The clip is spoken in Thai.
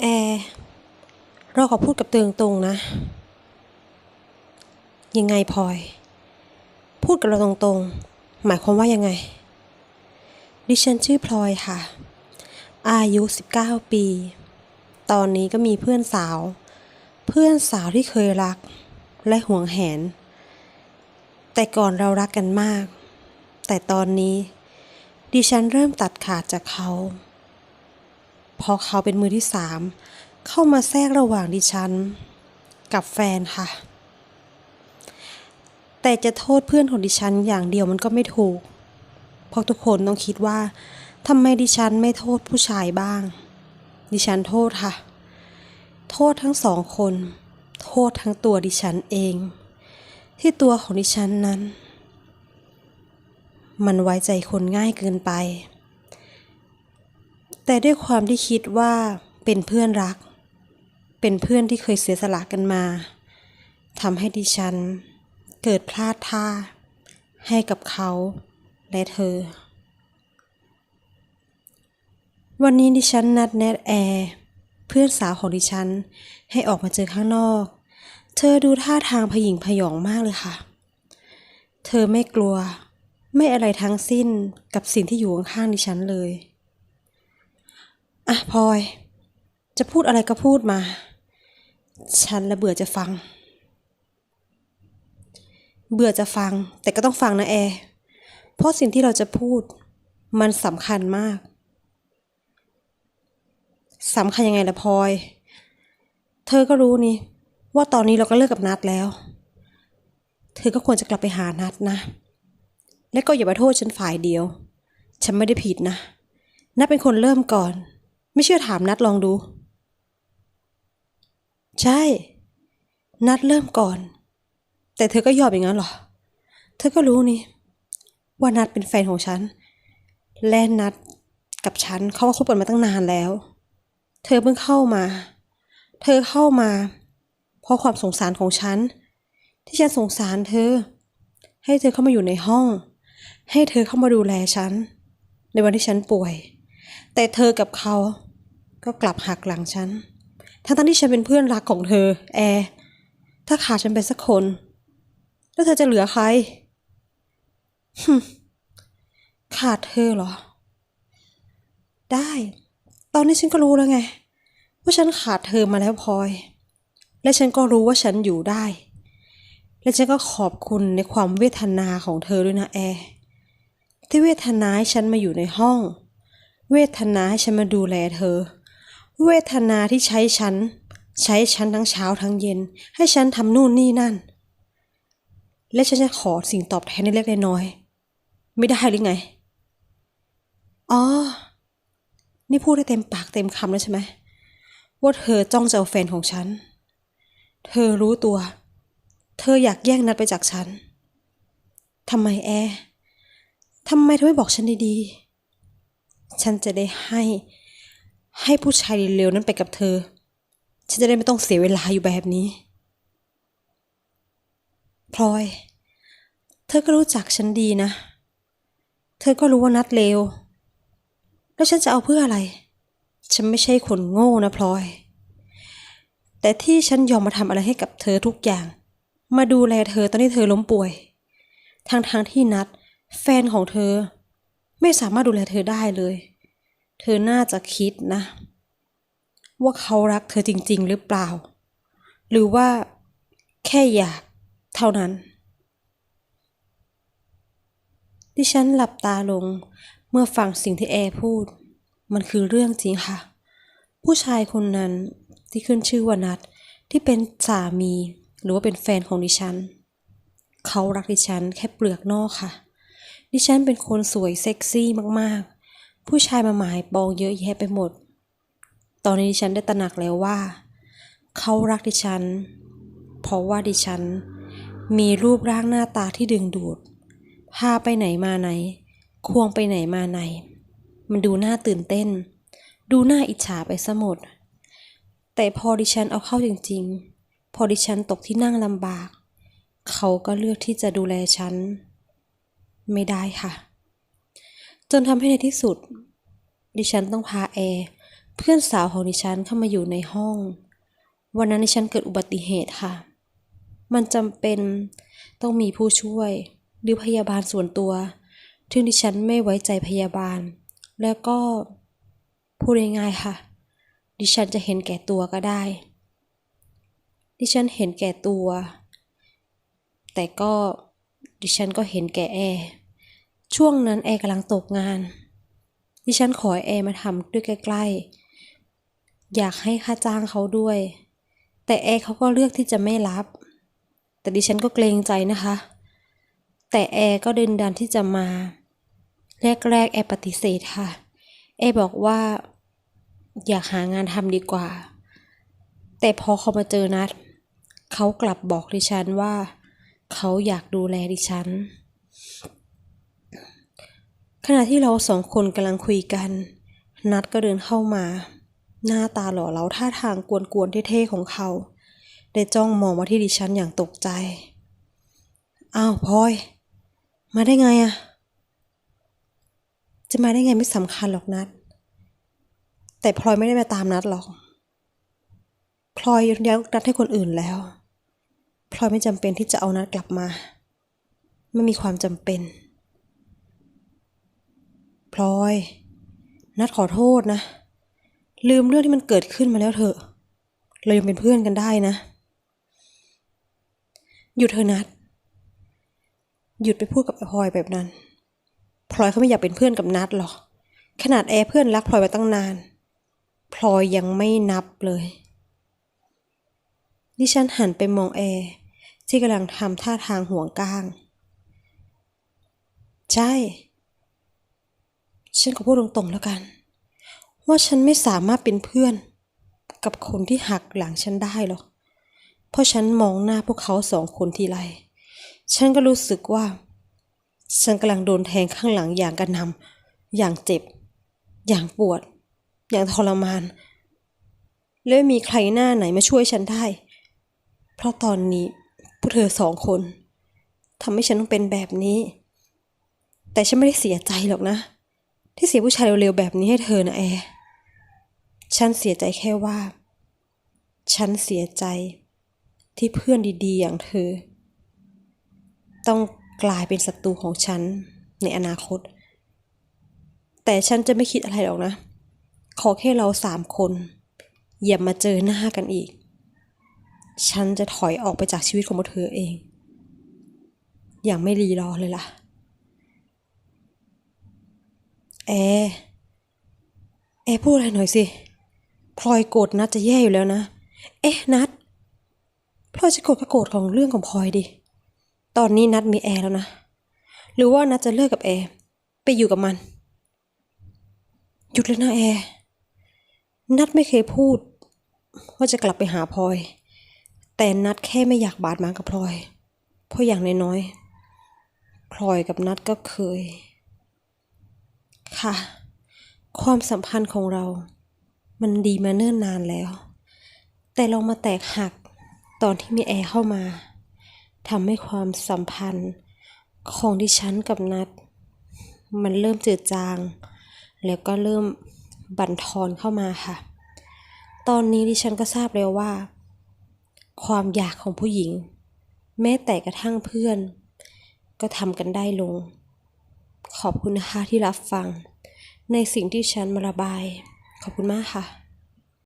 แอร์เราขอพูดกับเตืองตรงนะ ยังไงพลอย พูดกับเราตรงๆ หมายความว่ายังไง ดิฉันชื่อพลอยค่ะ อายุ 19 ปี ตอนนี้ก็มีเพื่อนสาว เพื่อนสาวที่เคยรักและห่วงแหน แต่ก่อนเรารักกันมาก แต่ตอนนี้ ดิฉันเริ่มตัดขาดจากเขา เพราะเขาเป็นมือที่สามเข้ามาแทรกระหว่างดิฉัน กับแฟนค่ะ แต่จะโทษเพื่อนของดิฉันอย่างเดียวมันก็ไม่ถูก เพราะทุกคนต้องคิดว่าทำไมดิฉันไม่โทษผู้ชายบ้าง ดิฉันโทษค่ะ โทษทั้งสองคน โทษทั้งตัวดิฉันเอง ที่ตัวของดิฉันนั้น มันไว้ใจคนง่ายเกินไป แต่ด้วยความที่คิดว่าเป็นเพื่อนรัก เป็นเพื่อนที่เคยเสียสละกันมาทำให้ดิฉัน เกิดพลาดท่า ให้กับเขาและเธอ วันนี้ดิฉันนัดแนทแอร์เพื่อนสาวของดิฉันให้ออกมาเจอข้างนอก เธอดูท่าทางพยิงพยองมากเลยค่ะ เธอไม่กลัว ไม่อะไรทั้งสิ้นกับสิ่งที่อยู่ข้างๆดิฉันเลย อะพลอย จะพูดอะไรก็พูดมา ฉันละเบื่อจะฟัง เบื่อจะฟัง แต่ก็ต้องฟังนะแอร์เพราะสิ่งที่เราจะพูด มันสำคัญมากสำคัญยังไงล่ะพลอย เธอก็รู้นี่ ว่าตอนนี้เราก็เลิกกับนัดแล้ว เธอก็ควรจะกลับไปหานัดนะ และก็อย่ามาโทษฉันฝ่ายเดียว ฉันไม่ได้ผิดนะนัดเป็นคนเริ่มก่อน ไม่เชื่อถามนัดลองดู ใช่ นัดเริ่มก่อน แต่เธอก็ยอมอย่างนั้นหรอ เธอก็รู้นี่ ว่านัดเป็นแฟนของฉัน และนัดกับฉันเขาก็คบกันมาตั้งนานแล้ว เธอเพิ่งเข้ามา เธอเข้ามา เพราะความสงสารของฉัน ที่ฉันสงสารเธอ ให้เธอเข้ามาอยู่ในห้อง ให้เธอเข้ามาดูแลฉัน ในวันที่ฉันป่วย แต่เธอกับเขา ก็กลับหักหลังฉัน ทั้งที่ฉันเป็นเพื่อนรักของเธอ แอร์ถ้าขาดฉันไปสักคน แล้วเธอจะเหลือใครฮึขาดเธอเหรอ ได้ ตอนนี้ฉันก็รู้แล้วไง ว่าฉันขาดเธอมาแล้วพลอย และฉันก็รู้ว่าฉันอยู่ได้ และฉันก็ขอบคุณในความเวทนาของเธอด้วยนะแอร์ที่เวทนาให้ฉันมาอยู่ในห้อง เวทนาให้ฉันมาดูแลเธอ เวทนาที่ใช้ฉัน ใช้ฉันทั้งเช้าทั้งเย็น ให้ฉันทำนู่นนี่นั่น และฉันจะขอสิ่งตอบแทนเล็กๆน้อยๆไม่ได้หรือไง อ๋อ นี่พูดได้เต็มปากเต็มคำแล้วใช่ไหมว่าเธอจ้องจะเอาแฟนของฉัน เธอรู้ตัว เธออยากแย่งนัดไปจากฉันทำไมแอร์ทำไมเธอไม่บอกฉันดีๆ ฉันจะได้ให้ ให้ผู้ชายเร็วๆนั้นไปกับเธอ ฉันจะได้ไม่ต้องเสียเวลาอยู่แบบนี้ พลอย เธอก็รู้จักฉันดีนะ เธอก็รู้ว่านัดเลว แล้วฉันจะเอาเพื่ออะไร ฉันไม่ใช่คนโง่นะพลอย แต่ที่ฉันยอมมาทำอะไรให้กับเธอทุกอย่าง มาดูแลเธอตอนที่เธอล้มป่วย ทางทางที่นัด แฟนของเธอ ไม่สามารถดูแลเธอได้เลย เธอน่าจะคิดนะ ว่าเขารักเธอจริง ๆ หรือเปล่า หรือว่าแค่อยากเท่านั้น ดิฉันหลับตาลงเมื่อฟังสิ่งที่แอร์พูด มันคือเรื่องจริงค่ะ ผู้ชายคนนั้นที่ขึ้นชื่อว่านัดที่เป็นสามีหรือว่าเป็นแฟนของดิฉัน เขารักดิฉันแค่เปลือกนอกค่ะ ดิฉันเป็นคนสวยเซ็กซี่มากๆ ผู้ชายมาหมายปองเยอะแยะไปหมด ตอนนี้ดิฉันได้ตระหนักแล้วว่า เขารักดิฉัน เพราะว่าดิฉัน มีรูปร่างหน้าตาที่ดึงดูด พาไปไหนมาไหน ควงไปไหนมาไหน มันดูน่าตื่นเต้น ดูน่าอิจฉาไปซะหมด แต่พอดิฉันเอาเข้าจริงๆ พอดิฉันตกที่นั่งลำบาก เขาก็เลือกที่จะดูแลฉัน ไม่ได้ค่ะ จนทำให้ในที่สุด ดิฉันต้องพาแอร์เพื่อนสาวของดิฉันเข้ามาอยู่ในห้อง วันนั้นดิฉันเกิดอุบัติเหตุค่ะ มันจำเป็นต้องมีผู้ช่วย หรือพยาบาลส่วนตัวซึ่งดิฉันไม่ไว้ใจพยาบาล แล้วก็พูดง่ายๆค่ะ ดิฉันจะเห็นแก่ตัวก็ได้ ดิฉันเห็นแก่ตัว แต่ก็ดิฉันก็เห็นแก่แอร์ ช่วงนั้นแอร์กำลังตกงาน ดิฉันขอแอร์มาทำด้วยใกล้ๆ อยากให้ค่าจ้างเขาด้วย แต่แอร์เขาก็เลือกที่จะไม่รับ แต่ดิฉันก็เกรงใจนะคะ แต่แอร์ก็เดินดันที่จะมา แรกๆ แอร์ปฏิเสธค่ะ แอร์บอกว่า อยากหางานทำดีกว่า แต่พอเขามาเจอนัด เขากลับบอกดิฉันว่า เขาอยากดูแลดิฉัน ขณะที่เราสองคนกำลังคุยกัน นัดก็เดินเข้ามา หน้าตาหล่อเหลาท่าทางกวนๆเท่ๆของเขา ได้จ้องมองมาที่ดิฉันอย่างตกใจ อ้าวพลอย มาได้ไงอะจะมาได้ไงไม่สำคัญหรอกนัด แต่พลอยไม่ได้มาตามนัดหรอก พลอยยกนัดให้คนอื่นแล้ว พลอยไม่จำเป็นที่จะเอานัดกลับมา ไม่มีความจำเป็น พลอย นัดขอโทษนะ ลืมเรื่องที่มันเกิดขึ้นมาแล้วเถอะ เรายังเป็นเพื่อนกันได้นะ หยุดเถอะนัด หยุดไปพูดกับพลอยแบบนั้น พลอยเขาไม่อยากเป็นเพื่อนกับนัดหรอก ขนาดแอร์เพื่อนรักพลอยมาตั้งนาน พลอยยังไม่นับเลยดิฉันหันไปมองแอร์ที่กำลังทำท่าทางห่วงก้าง ใช่ ฉันก็พูดตรงๆแล้วกัน ว่าฉันไม่สามารถเป็นเพื่อน กับคนที่หักหลังฉันได้หรอก เพราะฉันมองหน้าพวกเขาสองคนทีไร ฉันก็รู้สึกว่า ฉันกำลังโดนแทงข้างหลังอย่างกระหนำอย่างเจ็บ อย่างปวด อย่างทรมาน และไม่มีใครหน้าไหนมาช่วยฉันได้ เพราะตอนนี้พวกเธอสองคนทำให้ฉันต้องเป็นแบบนี้ แต่ฉันไม่ได้เสียใจหรอกนะ ที่เสียผู้ชายเร็วๆแบบนี้ให้เธอนะแอร์ฉันเสียใจแค่ว่า ฉันเสียใจที่เพื่อนดีๆ อย่างเธอ ต้องกลายเป็นศัตรูของฉันในอนาคต แต่ฉันจะไม่คิดอะไรหรอกนะ ขอแค่เราสามคน อย่ามาเจอหน้ากันอีก ฉันจะถอยออกไปจากชีวิตของเธอเอง อย่างไม่รีรอเลยล่ะ แอร์แอร์พูดอะไรหน่อยสิพลอยโกรธนัดจะแย่อยู่แล้วนะ เอ๊ะนัดพลอยจะโกรธก็โกรธของเรื่องของพลอยดิ ตอนนี้นัดมีแอร์แล้วนะ หรือว่านัดจะเลิกกับแอร์ไปอยู่กับมัน หยุดเลยนะแอร์นัดไม่เคยพูด ว่าจะกลับไปหาพลอย แต่นัดแค่ไม่อยากบาดหมางกับพลอย เพราะอย่างน้อยๆพลอยกับนัดก็เคย ค่ะ ความสัมพันธ์ของเรา มันดีมาเนิ่นนานแล้ว แต่เรามาแตกหักตอนที่มีแอร์เข้ามาทำให้ความสัมพันธ์ของดิฉันกับนัด มันเริ่มจืดจาง แล้วก็เริ่มบั่นทอนเข้ามาค่ะ ตอนนี้ดิฉันก็ทราบแล้วว่า ความอยากของผู้หญิง แม้แต่กระทั่งเพื่อน ก็ทำกันได้ลง ขอบคุณนะคะที่รับฟัง ในสิ่งที่ฉันมาระบาย ขอบคุณมากค่ะ